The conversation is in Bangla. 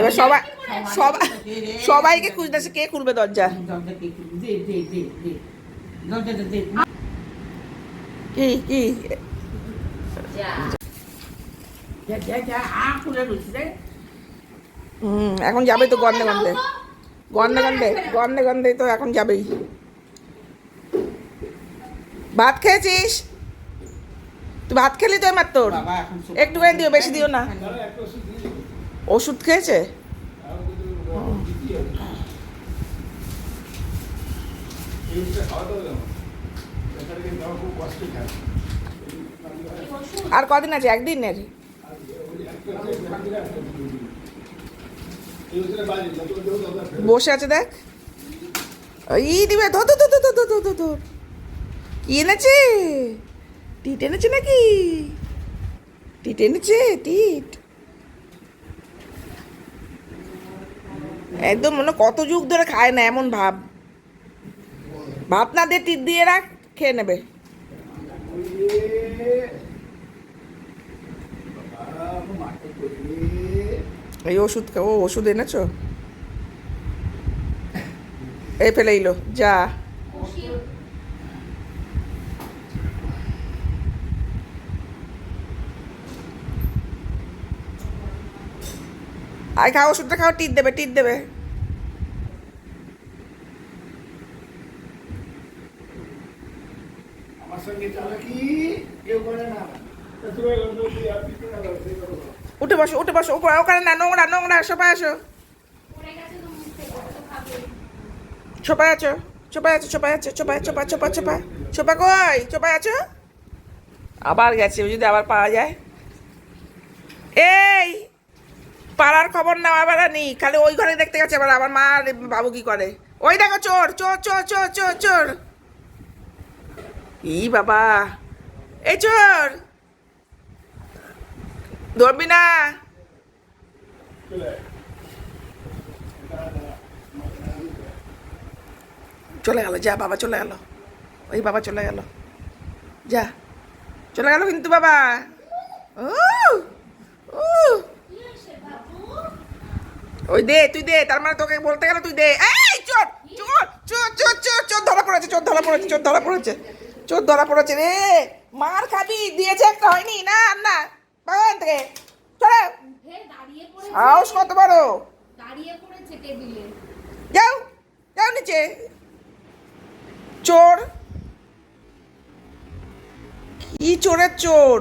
এবার সবাই সবাই সবাইকে খুঁজতেছে কে খুলবে দরজা? কে কি? হুম এখন যাবে তো গন্ধে গন্ধে। গন্ধে গন্ধে গন্ধে গন্ধে তো এখন যাবেই। ভাত খেয়েছিস? তুই ভাত খেলি তো এবার তোর একটুখানি দিও বেশি দিও না। ওষুধ খেয়েছে? আর কদিন আছে? একদিনের? বসে আছে দেখ। ই দিবে কি এনেছে? টিট এনেছে নাকি? টিট এনেছে? টিট। একদম মনে কত যুগ ধরে খায় না এমন ভাব। ভাত না দিয়ে টিপ দিয়ে রাখ, খেয়ে নেবে। এই ওষুধ ও ওষুধ এনেছ? এই ফেলে এলো যা। আর খাও ওষুধটা খাও টিট দেবে টিট দেবে। উঠে বসো উঠে বসো ওখানে না নোংরা নোংরা সবাই আসো। ছোপায় আছো? ছোপায় আছো ছোপায় আছো ছোপায় ছোপা ছোপা ছোপা ছোপা কই? ছোপাই আছো? আবার গেছে যদি আবার পাওয়া যায়। এই! পাড়ার খবর নেওয়া আবার নেই খালি ওই ঘরে দেখতে গেছে, আবার আমার মা আর বাবু কি করে? ওই দেখো, চোর চোর চোর চোর চোর চোর। ই বাবা। এই চোর। ধরবি না। চলে গেল, যা বাবা, চলে গেল। ওই বাবা চলে গেল। যা। চলে গেল কিন্তু বাবা। ও ও। ওই দে তুই দে তার মানে তোকে বলতে গেলে তুই দে। এই চোর চোর চোর চোর চোর চোর ধরা পড়েছে চোর ধরা পড়েছে চোর ধরা পড়েছে চোর ধরা পড়েছে রে। মার খাবি দিয়েছে একটা হয়নি না না বাগান থেকে। চলে। সাহস কত বড়। দাঁড়িয়ে পড়েছে টেবিলে। যাও যাও নিচে। চোর। কি চোরের চোর?